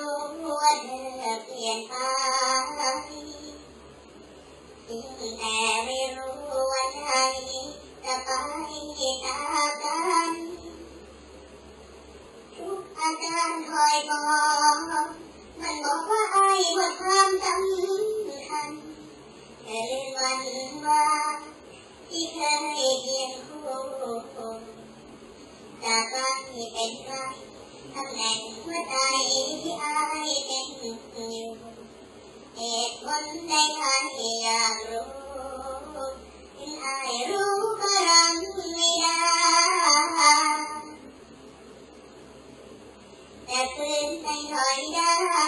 รู้ว่าเธอเปลี่ยนไปแต่ไม่รู้ว่าใจจะไปตามกันทุกอาการคอยบอกมันบอกว่าไอ้หมดความสำคัญเธอลืมวันว่าที่เคยเคียงคู่จากกันเป็นไร ตำแหน่งหัวใจที่ไอ้เป็นอยู่เหตุผลใดใครอยากรู้ถึงไอ้รู้ก็รับไม่ได้แต่ฝืนไปหน่อยได้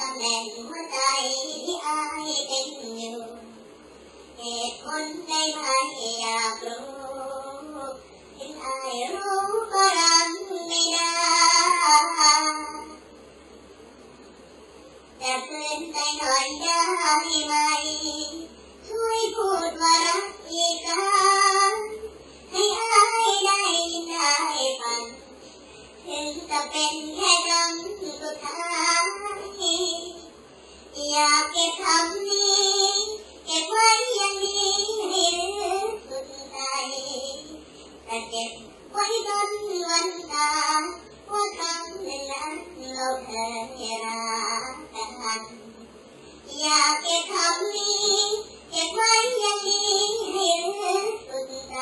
ตำแม่งหัวใจที่อายเป็นอยู่ เหตุผลได้ไหมอยากรู้ถึงอายรู้ก็รับไม่ได้แต่เพื่อนใจหน่อยได้ไหม ช่วยพูดว่ารักอีกครั้งให้อายได้ยินได้ฟัง ถึงจะเป็นแค่คำสุดท้าย อยากเก็บคำนี้ เก็บไว้ยังนี้ให้ลืสุดใจแต่เก็บไว้จนวันตาว่าครั้งหนนั้นเราเคยรักกันอยากเก็บคำนี้ เก็บไว้ยังนี้ให้ลืสุดใจ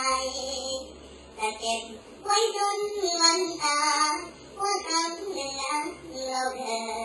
แต่เก็บไว้จนวันตาว่าครั้งหนนั้นเราเคย